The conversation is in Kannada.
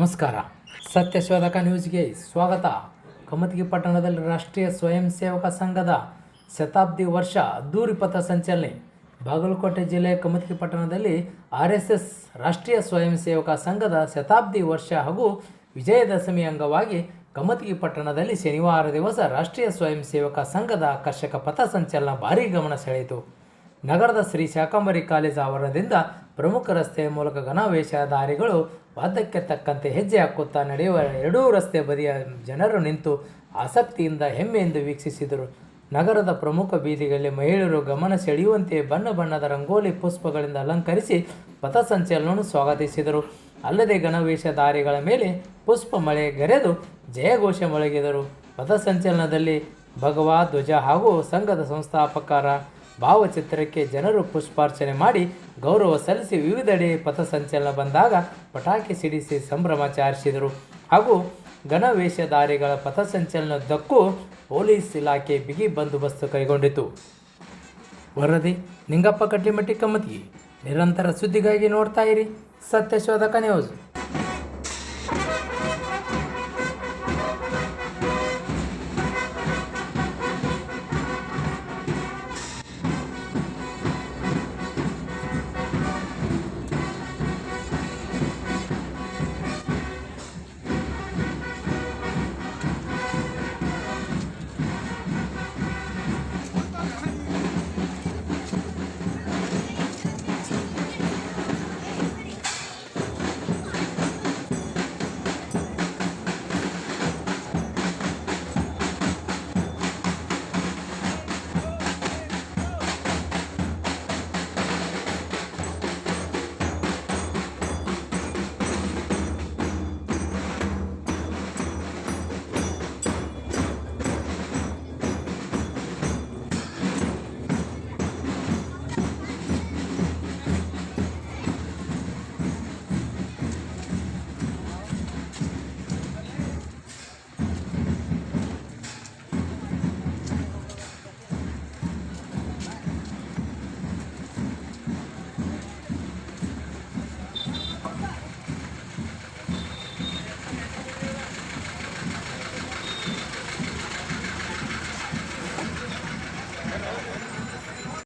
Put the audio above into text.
ನಮಸ್ಕಾರ. ಸತ್ಯಶೋಧಕ ನ್ಯೂಸ್ಗೆ ಸ್ವಾಗತ. ಕಮತಗಿ ಪಟ್ಟಣದಲ್ಲಿ ರಾಷ್ಟ್ರೀಯ ಸ್ವಯಂ ಸೇವಕ ಸಂಘದ ಶತಾಬ್ದಿ ವರ್ಷ ಅದ್ದೂರಿ ಪಥ ಸಂಚಲನೆ. ಬಾಗಲಕೋಟೆ ಜಿಲ್ಲೆಯ ಕಮತಗಿ ಪಟ್ಟಣದಲ್ಲಿ ಆರ್ ಎಸ್ ರಾಷ್ಟ್ರೀಯ ಸ್ವಯಂ ಸೇವಕ ಸಂಘದ ಶತಾಬ್ದಿ ವರ್ಷ ಹಾಗೂ ವಿಜಯದಶಮಿ ಅಂಗವಾಗಿ ಕಮತಗಿ ಪಟ್ಟಣದಲ್ಲಿ ಶನಿವಾರ ದಿವಸ ರಾಷ್ಟ್ರೀಯ ಸ್ವಯಂ ಸೇವಕ ಸಂಘದ ಆಕರ್ಷಕ ಪಥ ಸಂಚಲನ ಭಾರೀ ಗಮನ ಸೆಳೆಯಿತು. ನಗರದ ಶ್ರೀ ಶಾಕಂಬರಿ ಕಾಲೇಜ್ ಆವರಣದಿಂದ ಪ್ರಮುಖ ರಸ್ತೆಯ ಮೂಲಕ ಘನವೇಷಧಾರಿಗಳು ವಾದಕ್ಕೆ ತಕ್ಕಂತೆ ಹೆಜ್ಜೆ ಹಾಕುತ್ತಾ ನಡೆಯುವ ಎರಡೂ ರಸ್ತೆ ಬದಿಯ ಜನರು ನಿಂತು ಆಸಕ್ತಿಯಿಂದ ಹೆಮ್ಮೆಯಿಂದ ವೀಕ್ಷಿಸಿದರು. ನಗರದ ಪ್ರಮುಖ ಬೀದಿಗಳಲ್ಲಿ ಮಹಿಳೆಯರು ಗಮನ ಸೆಳೆಯುವಂತೆ ಬಣ್ಣ ಬಣ್ಣದ ರಂಗೋಲಿ ಪುಷ್ಪಗಳಿಂದ ಅಲಂಕರಿಸಿ ಪಥಸಂಚಲನವನ್ನು ಸ್ವಾಗತಿಸಿದರು. ಅಲ್ಲದೆ ಗಣವೇಷಧಾರಿಗಳ ಮೇಲೆ ಪುಷ್ಪ ಮಳೆ ಗರೆದು ಜಯಘೋಷ ಮೊಳಗಿದರು. ಪಥಸಂಚಲನದಲ್ಲಿ ಭಗವಾ, ಧ್ವಜ ಹಾಗೂ ಸಂಘದ ಸಂಸ್ಥಾಪಕರ ಭಾವಚಿತ್ರಕ್ಕೆ ಜನರು ಪುಷ್ಪಾರ್ಚನೆ ಮಾಡಿ ಗೌರವ ಸಲ್ಲಿಸಿ ವಿವಿಧೆಡೆ ಪಥಸಂಚಲನ ಬಂದಾಗ ಪಟಾಕಿ ಸಿಡಿಸಿ ಸಂಭ್ರಮಾಚಾರಿಸಿದರು ಹಾಗೂ ಘನವೇಷಧಾರಿಗಳ ಪಥಸಂಚಲನದ್ದಕ್ಕೂ ಪೊಲೀಸ್ ಇಲಾಖೆ ಬಿಗಿ ಬಂದೋಬಸ್ತು ಕೈಗೊಂಡಿತು ವರದಿ, ನಿಂಗಪ್ಪ ಕಟ್ಟಿಮಟ್ಟಿ ಕಮ್ಮತಿ ನಿರಂತರ ಸುದ್ದಿಗಾಗಿ ನೋಡ್ತಾ ಇರಿ. ಸತ್ಯಶೋಧಕ ನ್ಯೂಸ್.